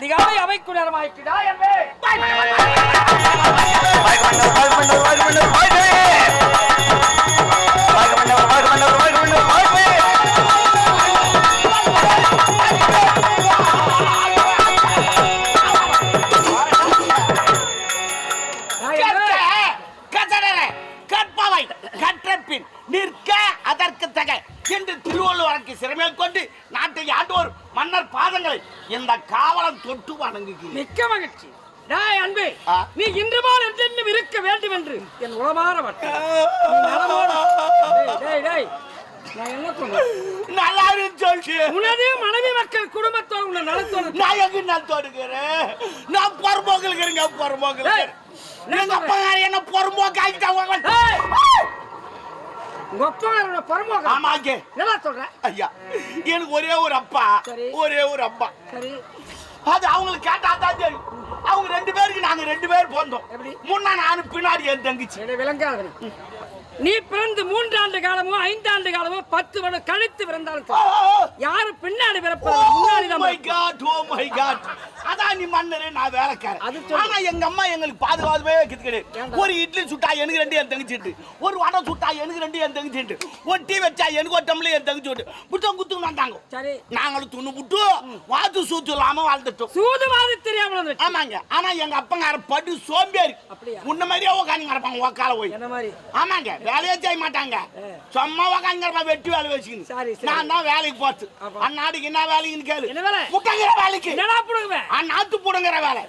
அதிகாலை அவைக்கு நேரமாயிட்டுடா என்பே வணங்குகிறேன். மிக்க மகிழ்ச்சி. டேய் அன்பே. நீ இன்று போல் என்றென்றும் இருக்க வேண்டும் என்று என் உளமாற வட்டம் நான் என்ன சொல்றேன் நல்லா இருந்து உனது மனைவி மக்கள் குடும்பத்தோடு உன்னை நலத்தோடு நான் எங்க நான் தொடுக்கிறேன்? நான் பொறுப்போக்குறேங்க பொறுப்போக்கு ஏய், எங்க அப்பா என்ன பொறுப்போக்கு ஆகிட்டாங்க! உங்க அப்பா பரமோக ஆமாங்க. என்ன சொல்ற? ஐயா எனக்கு ஒரே ஒரு அப்பா. ஒரே ஒரு அப்பா. சரி. அது அவங்களுக்கு கேட்டா தான் தெரியும். அவங்க ரெண்டு பேருக்கு நாங்க ரெண்டு பேர் எப்படி? முன்னா நானு பின்னாடி என் தங்கச்சி. என்னை விளங்காதவன் நீ பிறந்து மூன்றாண்டு காலமோ ஐந்தாண்டு காலமோ பத்து வருடம் கழித்து பிறந்தாலும். யாரு பின்னாடி பிறப்பது முன்னாடி அதான் நீ மன்னரு நான் வேலைக்காரன். ஆனா எங்க அம்மா எங்களுக்கு பாதுகாப்பே வைக்கிறது கிடையாது? ஒரு இட்லி சுட்டா எனக்கு ரெண்டு என் தங்கச்சிட்டு ஒரு வடை சுட்டா எனக்கு ரெண்டு என் தங்கச்சிட்டு ஒரு டீ வச்சா எனக்கு ஒரு டம்ளர் என் தங்கச்சி விட்டு புத்தம் குத்து வந்தாங்க. சரி. நாங்களும் துண்ணு புட்டு வாத்து சூத்து இல்லாம வாழ்ந்துட்டோம். சூதுவாது தெரியாமல் வந்துருச்சு. ஆமாங்க. ஆனா எங்க அப்பங்கார படு சோம்பேறி? முன்ன மாதிரியே உட்காந்து கிடப்பாங்க உக்கால போய்? என்ன மாதிரி? ஆமாங்க. வேலையே செய்ய மாட்டாங்க. சும்மா உக்காந்து கிடப்பா வெட்டி வேலை வச்சுக்கணும் சரி. நான் தான் வேலைக்கு போச்சு அப்பா. அந்நாட்டுக்கு என்ன வேலைக்குன்னு கேளு. என்ன? முட்டைங்கிற வேலைக்கு. புடுங்குவேன் நாத்து புடுங்கிற வேலை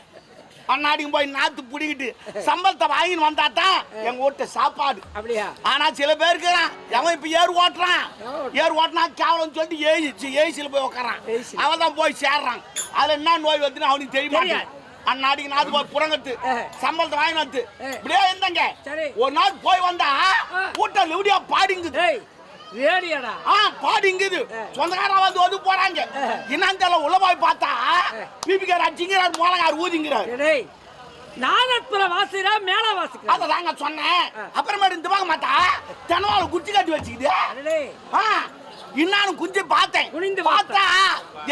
அந்நாட்டுக்கு போய் நாத்து புடிக்கிட்டு சம்பளத்தை வாங்கின்னு வந்தா தான் எங்க வீட்டு சாப்பாடு அப்படியா ஆனா சில பேருக்கு அவன் இப்ப ஏர் ஓட்டுறான் ஏர் ஏர் ஓட்டினா கேவலம் சொல்லிட்டு ஏசி ஏசில போய் உட்காரான். அவன் தான் போய் சேர்றான் அதுல என்ன நோய் வந்துன்னு அவனுக்கு தெரிய தெரியாது. மாட்டேன் அந்நாட்டுக்கு நாத்து போய் புறங்கட்டு ஆ. சம்பளத்தை வாங்கி வந்து ஆ. இப்படியே இருந்தாங்க. ஒரு நாள் போய் வந்தா. கூட்டம் லிவிடியா பாடிங்குது ரேடியாடா. ஆ பாடிங்குது ஆ. சொந்தக்காரன் வந்து போறாங்க. என்னன்னு தெரியல உள்ள போய் பார்த்தா பிபிகார் அடிச்சுங்கிறார் மோளகார் ஊதிங்கிறார். டேய் நாதஸ்வர வாசிரா மேல வாசிக்கிறா அதை தாங்க சொன்னேன். அப்புறமேட்டு இந்த பக்கம் பார்த்தா தெனவால குச்சி கட்டி வச்சுக்குது டேய் ஆ, இன்னாலும் குஞ்சு பார்த்தேன். குனிந்து பார்த்தா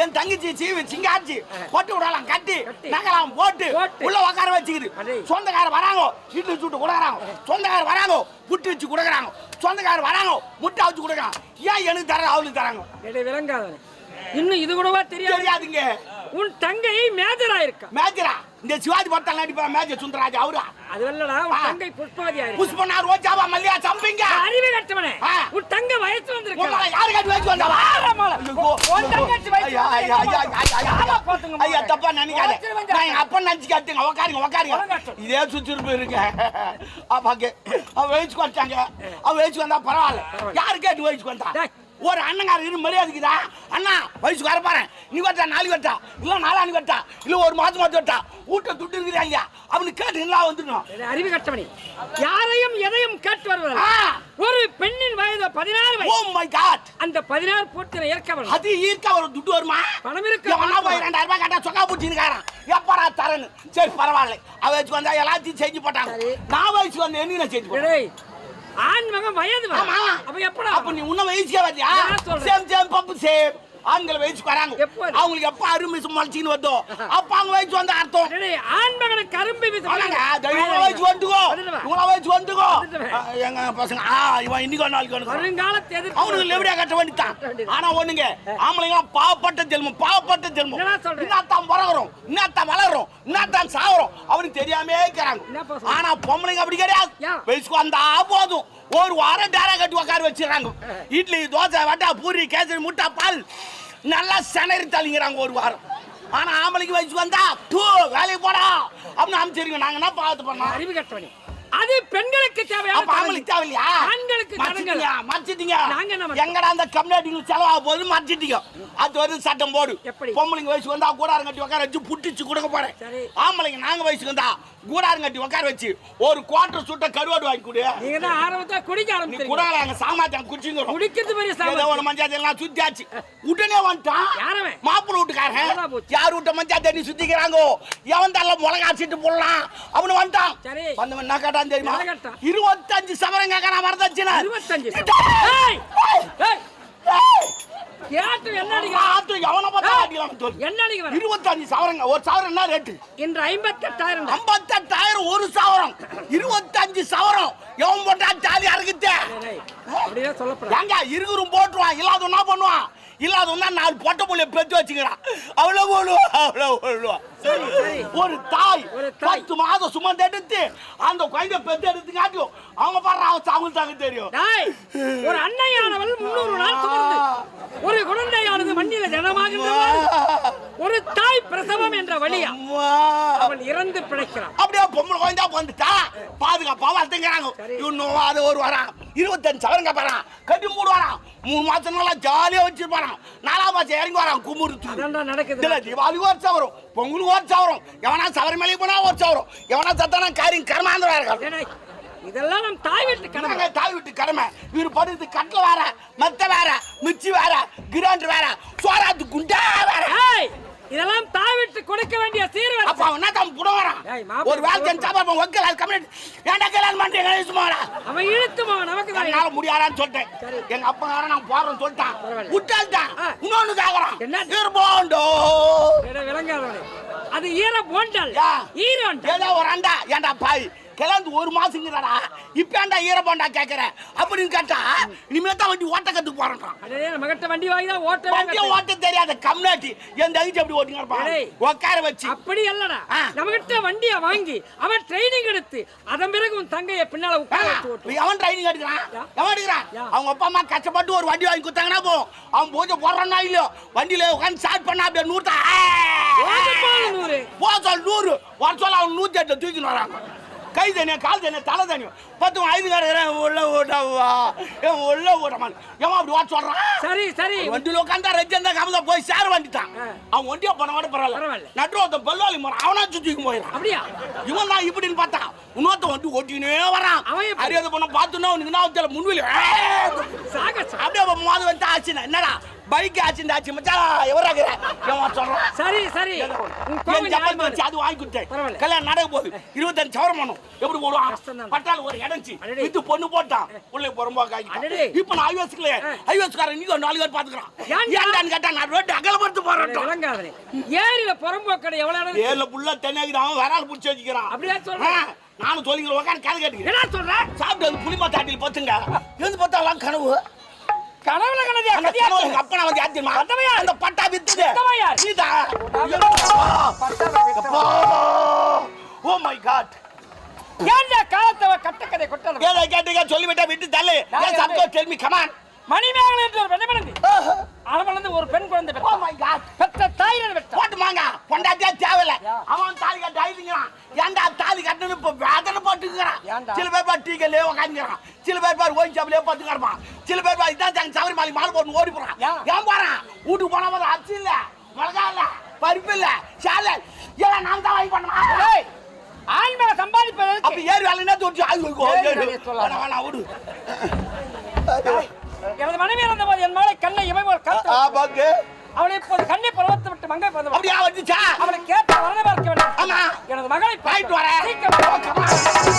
என் தங்கச்சி சீவி சிங்காச்சி பொட்டு விடலாம் கட்டி கட்டி. நகலாம் போட்டு. உள்ள உட்கார வச்சுக்குது. சொந்தக்கார வராங்க இட்லி சுட்டு கொடுக்குறாங்க. சொந்தக்கார வராங்க புட்டு வச்சு கொடுக்குறாங்க. சொந்தக்கார வராங்க முட்டை வச்சு கொடுக்குறாங்க. ஏன் எனக்கு தர அவளுக்கு தராங்க? டேய் விளங்காதவன். இன்னும் இது கூடவா தெரியாது தெரியாதுங்க. உன் தங்கை மேஜரா இருக்கா மேஜரா இந்த சிவாஜி படத்தில் நடிப்பா மேஜர் சுந்தரராஜ் அவரா அது இல்லடா உன். தங்கை புஷ்பவதியா இருக்கா புஷ்பனா ரோஜாவா மல்லியா சம்பிங்க அறிவு கட்டவனே. உன் தங்க வயசு வந்திருக்கா யாரு கட்டி வச்சு வந்தா உன் தங்கச்சி வயசு ஐயா, ஐயா, ஐயா, பாத்துங்க ஐயா. தப்பா நினைக்காத. நான் எங்க அப்பா நினைச்சு காட்டுங்க. உக்காருங்க, உக்காருங்க. இதே சுத்திருப்பு இருக்கு. அப்பாக்கு. அவ வயசுக்கு வந்துட்டாங்க. அவ வயசுக்கு வந்தா பரவாயில்ல. யாரு கேட்டு வயசுக்கு வந்தா? ஒரு அண்ணங்கார இரு மரியாதைக்குதா அண்ணா வயசுக்கு வர பாரு நீ வட்டா நாளைக்கு வட்டா இல்ல நாளானு வட்டா இல்ல ஒரு மாசம் மாத்தி வட்டா வீட்டை துட்டு இருக்கிறாங்க அவனுக்கு கேட்டு நல்லா வந்துடணும். அறிவு கட்டவனே. யாரையும் எதையும் கேட்டு வருவது. ஒரு பெண்ணின் வயது பதினாறு ஓ மை காட் அந்த பதினாறு பூர்த்தின ஏற்கவன் அது ஈர்க்க ஒரு துட்டு வருமா? பணம் இருக்க போய் ரெண்டாயிரம் ரூபாய் கேட்டா சொக்கா பூச்சிருக்காரன் எப்படா தரேன்னு. சரி பரவாயில்ல. அவ வச்சுக்கு வந்தா எல்லாத்தையும் செஞ்சு போட்டாங்க. நான் வயசுக்கு வந்து என்ன செஞ்சு போட்டேன். ஆண் மகன் வயது. அப்ப எப்படா அப்ப நீ உன்ன வயசுக்கே வரியா. சேம் சேம் பப்பு சேம் ஆண்கள் வயசுக்கு வராங்க? அவங்களுக்கு எப்ப அருமை முளைச்சின்னு வருதோ? அப்ப அவங்க வயசு வந்து அர்த்தம். டேய் ஆண் மகனுக்கு கரும்பு வயசு வந்துக்கோ. வந்துட்டு வா. இவங்க வயசு வந்துக்கோ எங்க பசங்க ஆ இவன் இன்னைக்கு ஒரு நாளைக்கு வருங்காலத்தை அவனுக்கு லெவடியா கட்ட வேண்டித்தான். ஆனா ஒண்ணுங்க ஆம்பளைங்க பாவப்பட்ட ஜென்மம் பாவப்பட்ட ஜென்மம்? என்னத்தான் பிறகுறோம் என்னத்தான் வளர்றோம் என்னத்தான் சாகுறோம் அவனுக்கு தெரியாமே இருக்கிறாங்க? ஆனா பொம்பளைங்க அப்படி கிடையாது? வயசுக்கு வந்தா போதும். ஒரு வாரம் டேரா கட்டி உட்கார வச்சிடறாங்க. இட்லி தோசை வட்டா பூரி கேசரி முட்டை பால். நல்லா செனறி தள்ளிங்கிறாங்க ஒரு வாரம். ஆனா ஆம்பளைக்கு வயசுக்கு வந்தா தூ வேலைக்கு போடா. அப்படின்னு அமைச்சிருங்க நாங்க என்ன பார்த்து பண்ணோம்? அறிவு கட்டவனே. அது பெண்களுக்கு தேவையான ஆம்பளைக்கு தேவையில்லையா? ஆண்களுக்கு. மறைச்சிட்டீங்க, மறைச்சிட்டீங்க. நாங்க என்ன? எங்கடா அந்த கம்யூனிட்டிக்கு செலவாக போகுது மறைச்சிட்டீங்க. அது வந்து சட்டம் போடு. எப்படி? பொம்பளைங்க வயசுக்கு வந்தா கூடாரம் கட்டி உட்கார வச்சு புட்டிச்சு கொடுக்க போறேன். ஆம்பளைங்க நாங்க வயசுக்கு வந்தா கூடாரம் கட்டி உட்கார வச்சு. ஒரு குவார்டர் சுட்ட கருவாடு வாங்கி கொடு. நீங்க தான் ஆரம்பத்துல குடிக்க கூடாரம் எங்க சாமாத்தியம் குடிச்சுங்கிறோம் குடிக்கிறது பெரிய சாமர்த்தியம். ஒரு மஞ்சா எல்லாம் சுத்தியாச்சு. உடனே வந்துட்டான். யாரவன்? மாப்பிள்ளை வீட்டுக்காரன். யார் வீட்ட மஞ்சா தண்ணி சுத்திக்கிறாங்கோ? எவன் தள்ள மிளகா சீட்டு போடலாம். அவனு வந்துட்டான். சரி. வந்தவன் என்ன கேட்டான் தெரியுமா? இருபத்தஞ்சு சவரம் கேட்கறான் வரதட்சணை. இருபத்தஞ்சு. கேட்டு என்ன அடிக்கிறான் ஆத்து எவனை பார்த்தா அடிக்கலாம் சொல்லு. என்ன அடிக்கிறான் இருபத்தஞ்சு சவரங்க ஒரு சவரம் என்ன ரேட்டு இன்று ஐம்பத்தெட்டாயிரம் ஐம்பத்தெட்டாயிரம் ஒரு சவரம். இருபத்தஞ்சு சவரம். எவன் போட்டா ஜாலியா இருக்குதே அப்படியே சொல்லப்படாது. ஏங்க இருக்கிறும் போட்டுருவான் இல்லாத என்ன பண்ணுவான்? இல்லாத நாலு பொட்டை புள்ளைய பெத்து வச்சுக்கிறான். போடுவான் சரி, சரி. ஒரு தாய். பத்து மாதம் சுமந்து எடுத்து அந்த குழந்தை பெத்து எடுத்து காட்டும் அவங்க பாடுற தாங்க தெரியும். ஒரு அன்னையானவள் முன்னூறு நாள் ஒரு தாய் பிரசவம் என்ற வழியா. அவள் இறந்து பிழைக்கிறான் அப்படியே பொம்பளை குழந்தை வந்துட்டா பாதுகாப்பா வளர்த்துங்கிறாங்க. இன்னும் அது ஒரு வாரம் இருபத்தஞ்சு சவரங்க போறான். கட்டி மூடு வரான். மூணு மாசம் நல்லா ஜாலியா வச்சிருப்பாரான் நாலாம் மாசம் இறங்கி வரான் அதான்டா நடக்குது. இதுல தீபாவளி ஒரு சவரம் பொங்கலுக்கு ஒரு சவரம். எவனா சபரிமலை போனா ஒரு சவரம். எவனா சத்தானா காரியம் கர்மாந்திரா இருக்காரு டேய், டேய், இதெல்லாம் நம் தாய் வீட்டு கடமை. தாய் விட்டு கடமை? இவர் படுத்து கட்டில வேற மெத்த வேற மிச்சி வேற கிராண்ட் வேற சோறாத்து குண்டா வேற இதெல்லாம் தாய் வீட்டு கொடுக்க வேண்டிய அப்ப சீர்வரிசை அவன் என்ன தான் புடம் வரான் ஒரு வேலை செஞ்சு சாப்பாடு ஒக்கல கம்யூனிட்டி ஏன்டா கல்யாணம் பண்றீங்க சும்மாடா அவன் இழுத்துமா நமக்கு தான் என்னால முடியாதான்னு சொல்லிட்டேன். எங்க அப்பா நான் போறேன்னு சொல்லிட்டான். ஆ. இன்னொன்னு கேக்குறான். என்ன? இருபோண்டோ டேய், விளங்காதவனே. அது ஈர போண்டல். ஈரோண்டல் ஏதோ ஒரு அண்டா. ஏன்டா பாய்? கிளந்து ஒரு மாசங்கிறடா இப்ப ஏன்டா ஈரப்பாண்டா கேக்குற? அப்படின்னு கேட்டா இனிமே தான் வண்டி ஓட்ட கத்து போறான் அடே நம்மகிட்ட வண்டி வாங்கி தான் ஓட்டவே வண்டியை கத்து- ஓட்ட தெரியாத கம்னாட்டி என் தகுச்சி அப்படி ஓட்டிங்க டேய். உட்கார வச்சு. அப்படி அல்லடா ஆ. நம்மகிட்ட வண்டிய வாங்கி அவன் ட்ரைனிங் எடுத்து அதன் பிறகு உன் தங்கைய பின்னால உட்கார ஓட்டு எவன் ட்ரைனிங் எடுக்கிறான். எவன் எடுக்கிறான். அவங்க அப்பா அம்மா கஷ்டப்பட்டு ஒரு வண்டி வாங்கி கொடுத்தாங்கன்னா போ. அவன் பூஜை போடுறானா இல்லையோ? வண்டியில உட்காந்து ஸ்டார்ட் பண்ணா அப்படியே நூத்தா போது போது நூறு. போ சொல் நூறு. வர சொல்ல அவன் நூத்தி எட்டுல தூக்கின்னு வராங்க கை தனியா கால் தனியா தலை தனியும் பத்து ஐது காரங்கிறேன் உள்ள ஓட்டவா என் உள்ள ஓட்டமான் எவன் அப்படி ஓட்ட சொல்றான் சரி சரி. வண்டியில உட்காந்தா ரெஜந்தா கமதா போய் சேர வந்துட்டான். அவன் ஒண்டியா போன கூட பரவாயில்ல. நட்டு ஒருத்தன் பல்லாளி மரம் அவனா சுத்திக்கு போயிடான் அப்படியா? இவன் தான் இப்படின்னு பார்த்தா இன்னொருத்த வண்டி ஓட்டினே வரான். அவன் எப்படி? அறியாத பொண்ணை பார்த்துன்னா உனக்கு நான் முன்வெளி அப்படியே அவன் மோத வந்து ஆச்சுன்னா என்னடா? பைக் ஆச்சுன்னு ஆச்சு மச்சான் எவராகிற எவன் சொல்றான் சரி சரி என். வச்சு அது வாங்கி கொடுத்தேன். கல்யாணம் நடக்க போகுது இருபத்தஞ்சு சவரம் பண்ணும் எப்படி போடுவான். பட்டால ஒரு இடஞ்சி. வித்து பொண்ணு போட்டான் உள்ளே அடடே. ஆகிட்டான் இப்போ நான் ஐவஸ்க்குல. ஐவஸ்காரன் நீங்க ஒரு நாலு பேர் பாத்துக்கிறான் ஏன்டா? ஏன்டான்னு கேட்டா நான் ரோட்டு அகலப்படுத்து போறேன் விளங்காதனே ஏரியில புறம்போக்கடை எவ்வளவு இடம் ஏர்ல புள்ள தென்னாக்குது அவன் விரால் பிடிச்சி வச்சுக்கிறான் அப்படியா சொல்ற? ஆ, நானும் சொல்லிக்கிறேன் உட்காந்து கதை கேட்டுக்கிறேன் என்ன சொல்ற சாப்பிட்டு வந்து புளிமா தாட்டில் பத்துங்க இருந்து பார்த்தாலாம் கனவு கனவுல கனதியா அந்த கதியா கனவு எங்க அப்பா நமக்கு யார் தெரியுமா? அந்த பட்டா வித்துது. பத்தவையா? சீதா ஓ மை காட் ஏன்டா காலத்தவ கட்டக்கதை கொட்டது ஏதோ கேட்டுங்க சொல்லிவிட்டா விட்டு தள்ளு. நான் ஏன் சப்தோ டெல் மீ மணிமேகலை என்று ஒரு பெண் குழந்தை ஓ பெற்றான் மை காட் பெற்ற தாய் போட்டு பொண்டாட்டியா தேவையில்ல. அவன் தாலி கட்ட ஏன்டா தாலி கட்டணும் இப்ப வேதனை போட்டுக்கிறான் ஏன்டா? சில பேர் பார் டீக்கல்லே உட்காந்துக்கிறான் சில பேர் பார் ஓயின் ஷாப்லயே பத்து கிடப்பான் சில பேர் பார் இதான் தங்க சவரி மாலி மாலை போட்டு ஓடி போறான். ஏன்? போறான்? வீட்டுக்கு போனா போது அரிசி இல்ல மிளகா இல்ல பருப்பு இல்ல சேலை எல்லாம் நான் தான் வாங்கி பண்ணுமா ஆண் மேல சம்பாதிப்பதற்கு அப்ப ஏறி வேலைன்னா தோற்று சொல்லாத. வேணாம் விடு எனது மனைவி இருந்த போது என் மகளை கண்ணை இமை போல் பாக்கு. அவளை இப்போது கண்ணை பருவத்து விட்டு மங்கை பருவம் அப்படியா வந்துச்சா? அவளை கேட்ட வரணும் பார்க்க வேண்டும். எனது மகளை போயிட்டு வரேன்.